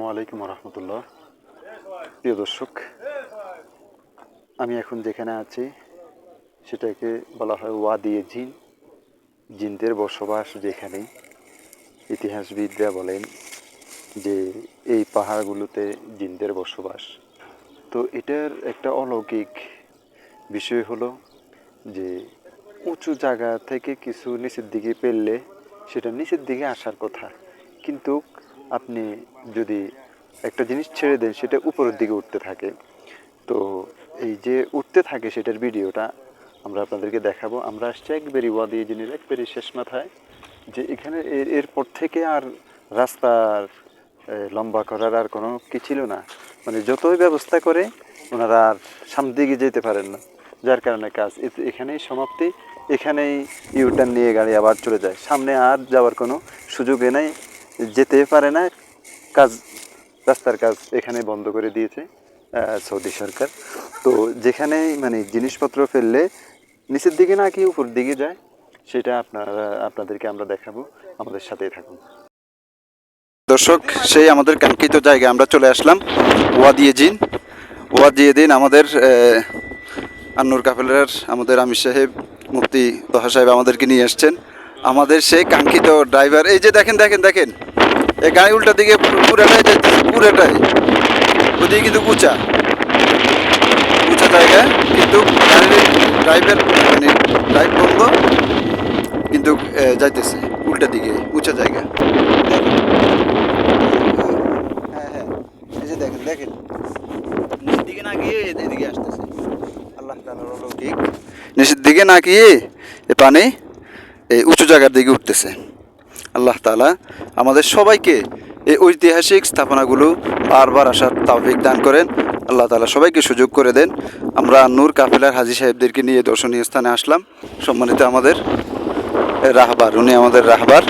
আসসালামু আলাইকুম রহমতুল্লাহ প্রিয় দর্শক, আমি এখন যেখানে আছি, সেটাকে বলা হয় ওয়াদিয়ে জিন। জিনদের বসবাস যেখানে ইতিহাসবিদরা বলেন যে এই পাহাড়গুলোতে জিনদের বসবাস। তো এটার একটা অলৌকিক বিষয় হলো যে উঁচু জায়গা থেকে কিছু নিচের দিকে পেললে সেটা নিচের দিকে আসার কথা। কিন্তু আপনি যদি একটা জিনিস ছেড়ে দেন, সেটা উপরের দিকে উঠতে থাকে। তো এই যে উঠতে থাকে সেটার ভিডিওটা আমরা আপনাদেরকে দেখাবো। আমরা আসছি একবারই ওয়াদি জিনিস একবারই শেষ মাথায় যে এখানে এর, এরপর থেকে আর রাস্তার লম্বা করার আর কোনো কি ছিল না। মানে যতই ব্যবস্থা করে, ওনারা আর সামনের দিকে যেতে পারেন না। যার কারণে কাজ এখানেই সমাপ্তি। এখানেই ইউটার্ন নিয়ে গাড়ি আবার চলে যায়। সামনে আর যাওয়ার কোনো সুযোগে নাই। যেতে পারে না। কাজ, রাস্তার কাজ এখানে বন্ধ করে দিয়েছে সৌদি সরকার। তো যেখানে মানে জিনিসপত্র ফেললে নিচের দিকে না কি উপর দিকে যায়, সেটা আপনারা, আপনাদেরকে আমরা দেখাবো। আমাদের সাথেই থাকুন। দর্শক, সেই আমাদের কাঙ্ক্ষিত জায়গায় আমরা চলে আসলাম ওয়া ওয়াদিয়ে জিন। ওয়াদিয়ে দিন আমাদের আন্নুর কাফেলার, আমাদের আমির সাহেব, মুফতি দহা সাহেব আমাদেরকে নিয়ে আসছেন। আমাদের সেই কাঙ্ক্ষিত ড্রাইভার, এই যে দেখেন দেখেন দেখেন। এই গাড়ি উল্টা দিকে পুরাটাই যাইতেছে পুরাটাই। ওদিকে কিন্তু কুচা। উঁচা জায়গা, কিন্তু গাড়ির ড্রাইভার মানে ড্রাইভ বন্ধ, কিন্তু যাইতেছে উল্টা দিকে উঁচা জায়গা। হ্যাঁ হ্যাঁ দেখেন দেখেন। নিচের দিকে না গিয়ে এদিকে আসতেছে। আল্লাহ তাআলার অলৌকিক নিচের দিকে না গিয়ে এ পানি এই উঁচু জায়গার দিকে উঠতেছে। আল্লাহ তাআলা আমাদের সবাইকে এই ঐতিহাসিক স্থাপনাগুলো বারবার আসার তাফিক দান করেন। আল্লাহ তালা সবাইকে সুযোগ করে দেন। আমরা নূর কাফেলার হাজি সাহেবদেরকে নিয়ে দর্শনীয় স্থানে আসলাম। সম্মানিত আমাদের রাহবার, উনি আমাদের রাহবার।